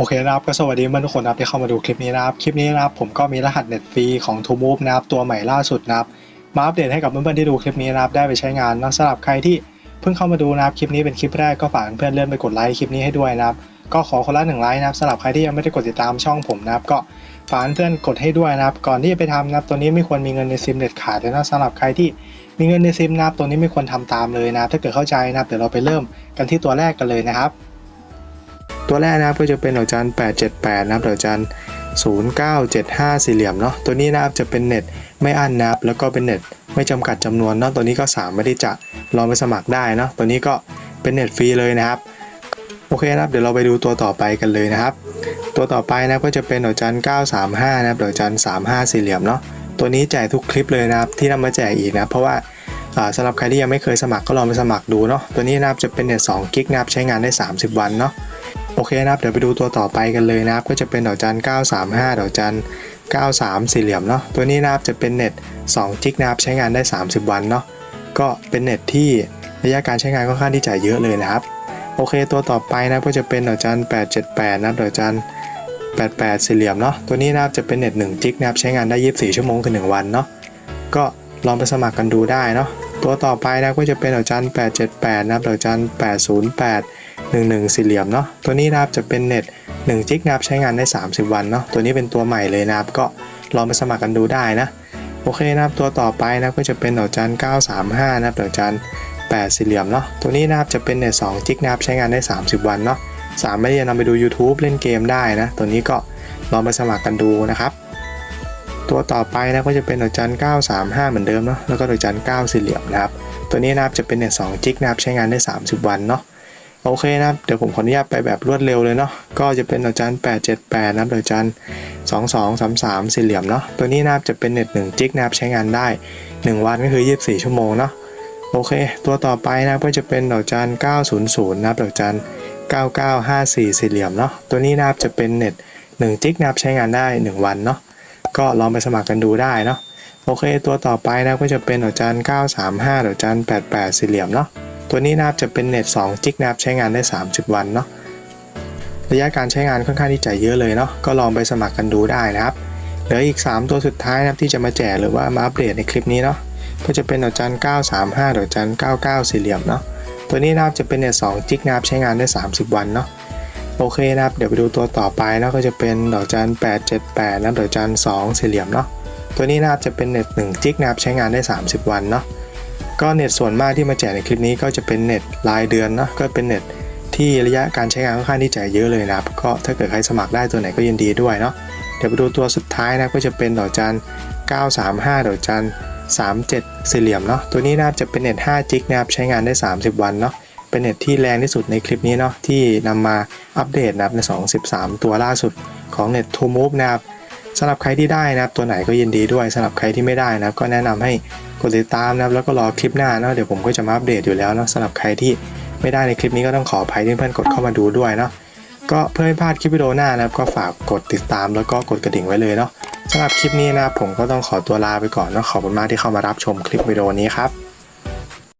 โอเคนะครับก็สวัสดีเพื่อนทุกคนนะครับที่เข้ามาดูคลิปนี้นะครับ คลิปนี้นะครับผมก็มีรหัสเน็ตฟรีของ t o m o v e นะครับตัวใหม่ล่าสุดนะครับมาอัปเดตให้กับเพื่อนๆที่ดูคลิปนี้นะครับได้ไปใช้งานนะสำหรับใครที่เพิ่งเข้ามาดูนะครับคลิปนี้เป็นคลิปแรกก็ฝากเพื่อนๆเลื่อนไปกดไลค์คลิปนี้ให้ด้วยนะครับก็ขอคนละหนึ่งไลค์นะครับสำหรับใครที่ยังไม่ได้กดติดตามช่องผมนะครับก็ฝากเพื่อนๆกดให้ด้วยนะครับก่อนที่จะไปทำนะครับตัวนี้ไม่ควรมีเงินในซิมเด็ดขาดเลยนะสำหรับใครที่มีเงินในซิมนะครับตัวนี้ไม่ควรทำตามเลยนะครับถ้าเกิดเข้าใจนะครับเดี๋ยวเราไปเริ่มกันที่ตัวแรกกันเลยนะครับ ตัวแรกนะครับก็จะเป็นดอกจัน878 นะครับดอกจัน0975 สี่เหลี่ยมเนาะตัวนี้นะครับจะเป็นเน็ตไม่อั้นนะครับแล้วก็เป็นเน็ตไม่จำกัดจำนวนเนาะตัวนี้ก็สามารถที่จะลองไปสมัครได้เนาะตัวนี้ก็เป็นเน็ตฟรีเลยนะครับโอเคนะครับเดี๋ยวเราไปดูตัวต่อไปกันเลยนะครับ ตัวต่อไปนะก็จะเป็นดอกจัน935 นะครับดอกจัน35 สี่เหลี่ยมเนาะตัวนี้แจกทุกคลิปเลยนะครับที่นำมาแจกอีกนะเพราะว่าอ่าสำหรับใครที่ยังไม่เคยสมัครก็ลองไปสมัครดูเนาะตัวนี้นะครับจะเป็นเน็ต2กิกนะครับใช้งานได้ 30 วันเนาะ โอเคนะครับ เดี๋ยวไปดูตัวต่อไปกันเลยนะครับ ก็จะเป็นดอกจัน 935 ดอกจัน 93 สี่เหลี่ยมเนาะ ตัวนี้นะครับจะเป็นเน็ต 2 จิกนะครับ ใช้งานได้ 30 วันเนาะ ก็เป็นเน็ตที่ระยะการใช้งานค่อนข้างที่จะเยอะเลยนะครับ โอเค ตัวต่อไปนะก็จะเป็นดอกจัน 878 นะครับดอกจัน 88 สี่เหลี่ยมเนาะ ตัวนี้นะครับจะเป็นเน็ต 1 จิกนะครับ ใช้งานได้ 24 ชั่วโมงคือ 1 วันเนาะ ก็ลองไปสมัครกันดูได้เนาะ ตัวต่อไปนะก็จะเป็นดอกจัน 878 นะครับดอกจัน 808 11สี่เหลี่ยมเนาะตัวนี้นะครับจะเป็นเน็ต1จิกนะครับใช้งานได้ 30 วันเนาะตัวนี้เป็นตัวใหม่เลยนะครับก็ลองไปสมัครกันดูได้นะโอเคนะครับตัวต่อไปนะก็จะเป็นดอกจัน935นะครับดอกจัน8สี่เหลี่ยมเนาะตัวนี้นะครับจะเป็นเน็ต2จิกนะครับใช้งานได้ 30 วันเนาะสามารถที่จะนำไปดู YouTube เล่นเกมได้นะ ตัวนี้ก็ลองไปสมัครกันดูนะครับ ตัวต่อไปนะก็จะเป็นดอกจัน935 เหมือนเดิมเนาะแล้วก็ดอกจัน9สี่เหลี่ยมนะครับตัวนี้นะครับจะเป็นเน็ต2จิกนะครับใช้งานได้ 30 วันเนาะ โอเคนะครับ เดี๋ยวผมขออนุญาตไปแบบรวดเร็วเลยเนาะ ก็จะเป็นดอกจัน878 นะครับดอกจัน2233 สี่เหลี่ยมเนาะ ตัวนี้นะครับจะเป็นเน็ต1จิกนะครับใช้งานได้ 1 วันก็คือ 24 ชั่วโมงเนาะ โอเค ตัวต่อไปนะก็จะเป็นดอกจัน900 นะครับดอกจัน9954 สี่เหลี่ยมเนาะ ตัวนี้นะครับจะเป็นเน็ต1จิกนะครับใช้งานได้ 1 วันเนาะ ก็ลองไปสมัครกันดูได้เนาะ โอเค ตัวต่อไปนะก็จะเป็นดอกจัน935ดอกจัน88 สี่เหลี่ยมเนาะ ตัวนี้นะครับจะเป็นเน็ต2จิกนะครับใช้งานได้ 30 วันเนาะระยะการใช้งานค่อนข้างที่จะเยอะเลยเนาะก็ลองไปสมัครกันดูได้นะครับเหลืออีก 3 ตัวสุดท้ายนะครับที่จะมาแจกหรือว่ามาอัปเดตในคลิปนี้เนาะก็จะเป็นดอกจัน935ดอกจัน99 สี่เหลี่ยมเนาะตัวนี้นะครับจะเป็นเน็ต2จิกนะครับใช้งานได้ 30 วันเนาะโอเคนะครับเดี๋ยวไปดูตัวต่อไปนะก็จะเป็นดอกจัน878นะครับดอกจัน2สี่เหลี่ยมเนาะตัวนี้นะครับจะเป็นเน็ต1จิกนะครับใช้งานได้ 30 วันเนาะ ก็เน็ตส่วนมากที่มาแจกในคลิปนี้ก็จะเป็นเน็ตรายเดือนเนาะก็เป็นเน็ตที่ระยะการใช้งานค่อนข้างที่จะเยอะเลยนะครับก็ถ้าเกิดใครสมัครได้ตัวไหนก็ยินดีด้วยเนาะเดี๋ยวไปดูตัวสุดท้ายนะก็จะเป็นดอกจัน 935 ดอกจัน 37 สี่เหลี่ยมเนาะตัวนี้นะครับจะเป็นเน็ต5จิกนะครับใช้งานได้ 30 วันเนาะเป็นเน็ตที่แรงที่สุดในคลิปนี้เนาะที่นำมาอัปเดตนะครับใน 213 ตัวล่าสุดของเน็ต To Move นะครับ สำหรับใครที่ได้นะครับตัวไหนก็ยินดีด้วยสำหรับใครที่ไม่ได้นะครับ ก็แนะนำให้กดติดตามนะครับแล้วก็รอคลิปหน้าเนาะเดี๋ยวผมก็จะมาอัปเดตอยู่แล้วเนาะสำหรับใครที่ไม่ได้ในคลิปนี้ก็ต้องขออภัยที่เพื่อนกดเข้ามาดูด้วยเนาะก็เพื่อไม่พลาดคลิปวิดีโอหน้านะครับ ก็ฝากกดติดตามแล้วก็กดกระดิ่งไว้เลยเนาะสำหรับคลิปนี้นะครับผมก็ต้องขอตัวลาไปก่อนเนาะขอบคุณมากที่เข้ามารับชมคลิปวิดีโอนี้ครับ